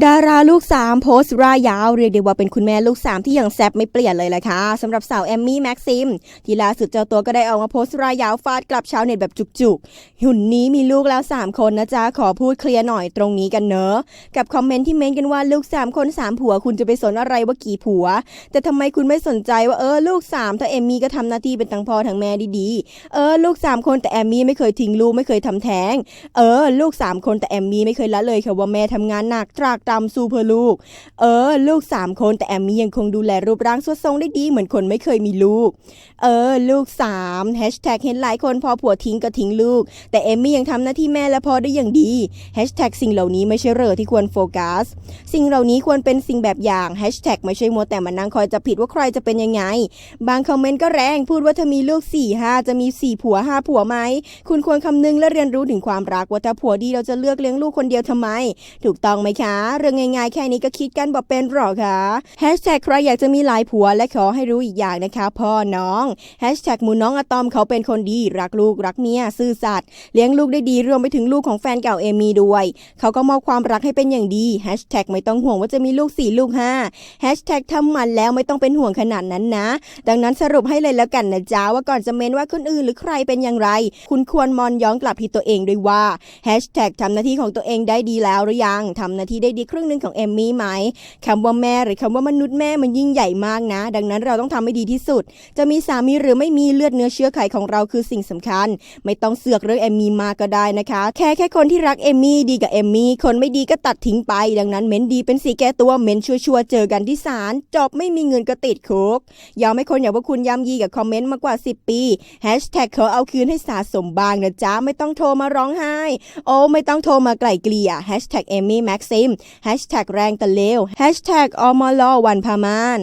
ดาราลูกสามโพสต์รายยาว เรียกได้ว่าเป็นคุณแม่ลูกสามที่ยังแซบไม่เปลี่ยนเลยแหละค่ะสำหรับสาวแอมมี่แม็กซิม ที่ล่าสุดเจ้าตัวก็ได้ออกมาโพสต์รายยาวฟาดกลับชาวเน็ตแบบจุกๆ หุ่นนี้มีลูกแล้ว 3 คนนะจ๊ะ ขอพูดเคลียร์หน่อยตรงนี้กันเนอะ กับคอมเมนต์ที่เม้นกันว่าลูก 3 คน 3 ผัว คุณจะไปสนอะไรว่ากี่ผัว แต่ทำไมคุณไม่สนใจว่าเออลูก3ถ้าเอมมี่ก็ทำหน้าที่เป็นทั้งพ่อทั้งแม่ดีๆเออลูก 3 คนแต่แอมมี่ไม่เคยทิ้งลูกไม่เคยทำแท้งเออลูก3คนแต่แอมมี่ไม่เคยละเลยค่ะว่าแม่ทำงานหนักตรากตรำสู้เพื่อลูก เออ ลูก 3 คนแต่แอมมี่ยังคงดูแลรูปร่างสวดทรงได้ดีเหมือนคนไม่เคยมีลูก เออ ลูก3แฮชแท็กเห็นหลายคนพอผัวทิ้งก็ทิ้งลูก แต่เอมมี่ยังทำหน้าที่แม่และพ่อได้อย่างดีแฮชแท็กสิ่งเหล่านี้ไม่ใช่เรื่องที่ควรโฟกัส สิ่งเหล่านี้ควรเป็นสิ่งแบบอย่างแฮชแท็กไม่ใช่มัวแต่มานั่งคอยจะผิดว่าใครจะเป็นยังไง บางคอมเมนต์ก็แรงพูดว่าเธอมีลูก4ี่ห้าจะมี4ผัว5ผัวไหม คุณควรคำนึงและเรียนรู้ถึงความรักว่าถ้าผัวดีเราจะเลือกเลี้ยงลูกคนเดียวทำไม ถูกต้องไหมคะเรื่องง่ายๆแค่นี้ก็คิดกันบอกเป็นหรอคะแฮชแท็กใครอยากจะมีหลายผัวและขอให้รู้อีกอย่างนะคะ พ่อน้องแฮชแท็กหมูน้องอะตอมเขาเป็นคนดี รักลูกรักเมียซื่อสัตย์เลี้ยงลูกได้ดีรวมไปถึงลูกของแฟนเก่าเอมี่ด้วย เขาก็มอบความรักให้เป็นอย่างดีแฮชแท็กไม่ต้องห่วงว่าจะมีลูกสี่ลูกห้าแฮชแท็กทำมันแล้วไม่ต้องเป็นห่วงขนาดนั้นนะ ดังนั้นสรุปให้เลยแล้วกันนะจ๊ะว่าก่อนจะเม้นว่าคนอื่นหรือใครเป็นอย่างไร คุณควรมอนย้อนกลับที่ตัวเองด้วยว่าแฮชแท็กทำหน้าที่ของตัวเองได้ดีแล้วหรือยังทำหน้าที่ได้ดีครึ่งหนึ่งของเอมมี่ไหมคำว่าแม่หรือคำว่ามนุษย์แม่มันยิ่งใหญ่มากนะ ดังนั้นเราต้องทำให้ดีที่สุด จะมีสามีหรือไม่มีเลือดเนื้อเชื้อไขของเราคือสิ่งสำคัญ ไม่ต้องเสือกเรื่องเอมมี่มาก็ได้นะคะ แค่แค่คนที่รักเอมมี่ดีกับเอมมี่คนไม่ดีก็ตัดทิ้งไป ดังนั้นเม้นดีเป็นสีแก้ตัวเม้นชัวร์ๆเจอกันที่ศาลจบไม่มีเงินก็ติดคุกยอมให้คนอย่างพวกคุณย้ำยีกับคอมเมนต์มากกว่า 10 ปีแฮชแท็กขอเอาคืนให้สะสมบางนะจ๊ะไม่ต้องโทรมาร้องไห้ โอ้ไม่ต้องโทรมาไกล่เกลี่ยแฮชแท็กเอมี่แม็กซิมแฮชแท็กแรงตะเลวแฮชแท็กอมลอวันพามาน